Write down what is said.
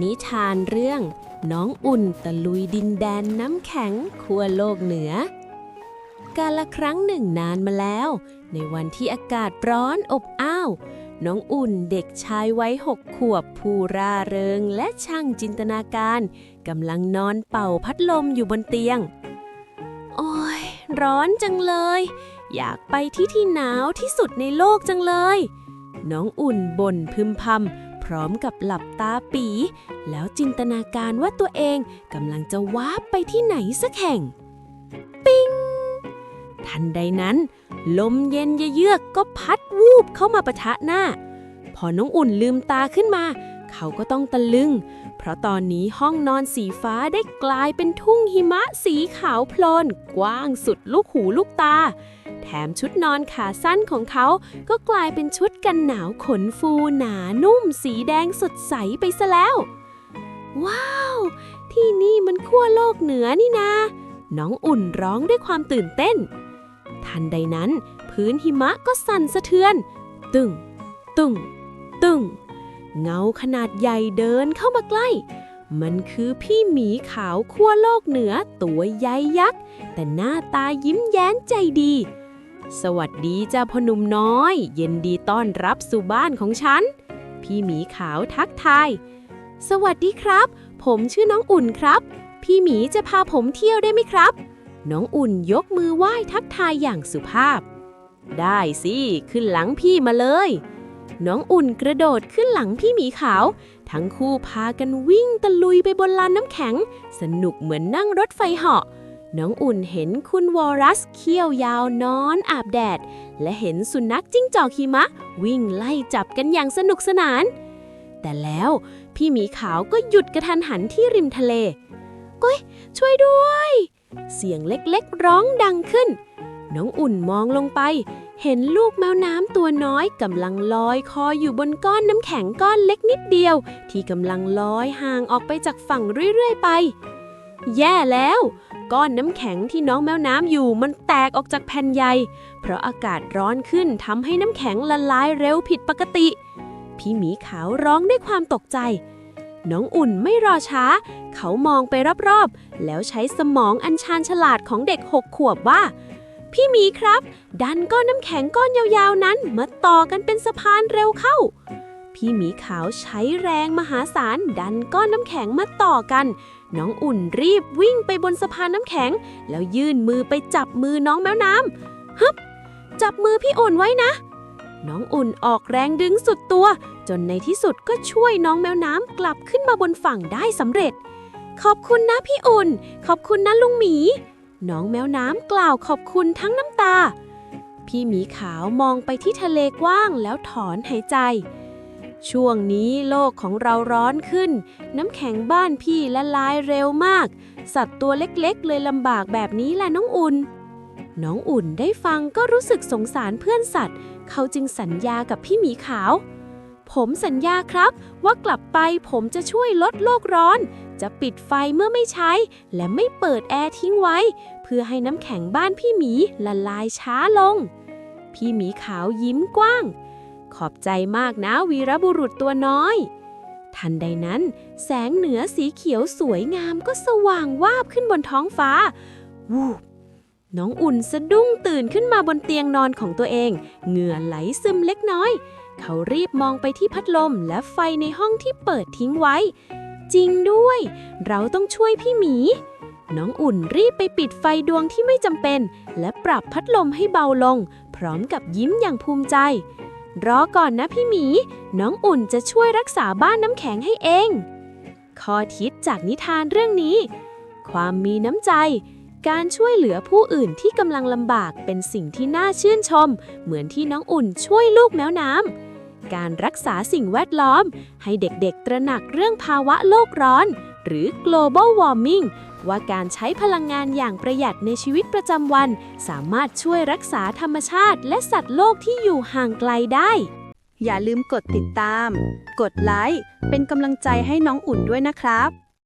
นิทานเรื่อง น้องอุ่นตะลุยดินแดนน้ำแข็งขั้วโลกเหนือ กาละครั้งหนึ่งนานมาแล้ว ในวันที่อากาศร้อนอบอ้าว น้องอุ่นเด็กชายวัยหกขวบผู้ร่าเริงและช่างจินตนาการกำลังนอนเป่าพัดลมอยู่บนเตียง โอ้ยร้อนจังเลย อยากไปที่ที่หนาวที่สุดในโลกจังเลย น้องอุ่นบ่นพึมพำ ร้อมกับหลับตาปี แล้วจินตนาการว่าตัวเองกำลังจะว้าบไปที่ไหนสักแห่ง ปิงทันใดนั้น ลมเย็นเยือกก็พัดวูบเข้ามาปะทะหน้า พอน้องอุ่นลืมตาขึ้นมา เขาก็ต้องตะลึง เพราะตอนนี้ห้องนอนสีฟ้าได้กลายเป็นทุ่งหิมะสีขาวโพลน กว้างสุดลูกหูลูกตา แถมชุดนอนขาสั้นของเขาก็กลายเป็นชุดกันหนาวขนฟูหนานุ่มสีแดงสดใสไปซะแล้ว ว้าว ที่นี่มันขั้วโลกเหนือนี่นาน้องอุ่นร้องด้วยความตื่นเต้น ทันใดนั้น พื้นหิมะก็สั่นสะเทือน ตึง ตึง ตึง เงาขนาดใหญ่เดินเข้ามาใกล้ มันคือพี่หมีขาวขั้วโลกเหนือตัวใหญ่ยักษ์ แต่หน้าตายิ้มแย้มใจดี สวัสดีจ้าพนุ่มน้อย เย็นดีต้อนรับสู่บ้านของฉัน พี่หมีขาวทักทาย สวัสดีครับ ผมชื่อน้องอุ่นครับ พี่หมีจะพาผมเที่ยวได้ไหมครับ น้องอุ่นยกมือไหว้ทักทายอย่างสุภาพ ได้สิ ขึ้นหลังพี่มาเลย น้องอุ่นกระโดดขึ้นหลังพี่หมีขาว ทั้งคู่พากันวิ่งตะลุยไปบนลานน้ำแข็ง สนุกเหมือนนั่งรถไฟเหาะ น้องอุ่นเห็นคุณวอรัสเขี้ยวยาวนอนอาบแดด และเห็นสุนัขจิ้งจอกหิมะ วิ่งไล่จับกันอย่างสนุกสนาน แต่แล้วพี่หมีขาวก็หยุดกระทันหันที่ริมทะเล ก้ยช่วยด้วย เสียงเล็กๆร้องดังขึ้น น้องอุ่นมองลงไป เห็นลูกแมวน้ำตัวน้อยกำลังลอยคออยู่บนก้อนน้ำแข็งก้อนเล็กนิดเดียว ที่กำลังลอยห่างออกไปจากฝั่งเรื่อยๆไป แย่แล้ว ก้อนน้ำแข็งที่น้องแมวน้ำอยู่มันแตกออกจากแผ่นใยเพราะอากาศร้อนขึ้นทำให้น้ำแข็งละลายเร็วผิดปกติ พี่หมีขาวร้องด้วยความตกใจน้องอุ่นไม่รอช้า เขามองไปรอบๆ แล้วใช้สมองอันชาญฉลาดของเด็กหกขวบว่า พี่หมีครับ ดันก้อนน้ำแข็งก้อนยาวๆนั้น มาต่อกันเป็นสะพานเร็วเข้า พี่หมีขาวใช้แรงมหาศาลดันก้อนน้ำแข็งมาต่อกัน น้องอุ่นรีบวิ่งไปบนสะพานน้ำแข็ง แล้วยื่นมือไปจับมือน้องแมวน้ำฮึบจับมือพี่อุ่นไว้นะ น้องอุ่นออกแรงดึงสุดตัว จนในที่สุดก็ช่วยน้องแมวน้ำกลับขึ้นมาบนฝั่งได้สำเร็จ ขอบคุณนะพี่อุ่น ขอบคุณนะลุงหมี น้องแมวน้ำกล่าวขอบคุณทั้งน้ำตา พี่หมีขาวมองไปที่ทะเลกว้างแล้วถอนหายใจ ช่วงนี้โลกของเราร้อนขึ้น น้ำแข็งบ้านพี่ละลายเร็วมาก สัตว์ตัวเล็กๆ เลยลำบากแบบนี้แหละน้องอุ่น น้องอุ่นได้ฟังก็รู้สึกสงสารเพื่อนสัตว์ เขาจึงสัญญากับพี่หมีขาว ผมสัญญาครับว่ากลับไปผมจะช่วยลดโลกร้อน จะปิดไฟเมื่อไม่ใช้ และไม่เปิดแอร์ทิ้งไว้ เพื่อให้น้ำแข็งบ้านพี่หมีละลายช้าลง พี่หมีขาวยิ้มกว้าง ขอบใจมากนะวีรบุรุษตัวน้อย ทันใดนั้น แสงเหนือสีเขียวสวยงามก็สว่างวาบขึ้นบนท้องฟ้า วูบน้องอุ่นสะดุ้งตื่นขึ้นมาบนเตียงนอนของตัวเอง เหงื่อไหลซึมเล็กน้อย เขารีบมองไปที่พัดลมและไฟในห้องที่เปิดทิ้งไว้ จริงด้วย เราต้องช่วยพี่หมี น้องอุ่นรีบไปปิดไฟดวงที่ไม่จำเป็น และปรับพัดลมให้เบาลง พร้อมกับยิ้มอย่างภูมิใจ รอก่อนนะพี่หมี น้องอุ่นจะช่วยรักษาบ้านน้ำแข็งให้เองข้อคิดจากนิทานเรื่องนี้ ความมีน้ำใจ การช่วยเหลือผู้อื่นที่กำลังลำบากเป็นสิ่งที่น่าชื่นชม เหมือนที่น้องอุ่นช่วยลูกแมวน้ำ การรักษาสิ่งแวดล้อม ให้เด็กๆ ตระหนักเรื่องภาวะโลกร้อน หรือ global warming ว่าการใช้พลังงานอย่างประหยัดในชีวิตประจำวัน สามารถช่วยรักษาธรรมชาติ และสัตว์โลกที่อยู่ห่างไกลได้ อย่าลืมกดติดตาม กดไลค์ เป็นกำลังใจให้น้องอุ่นด้วยนะครับ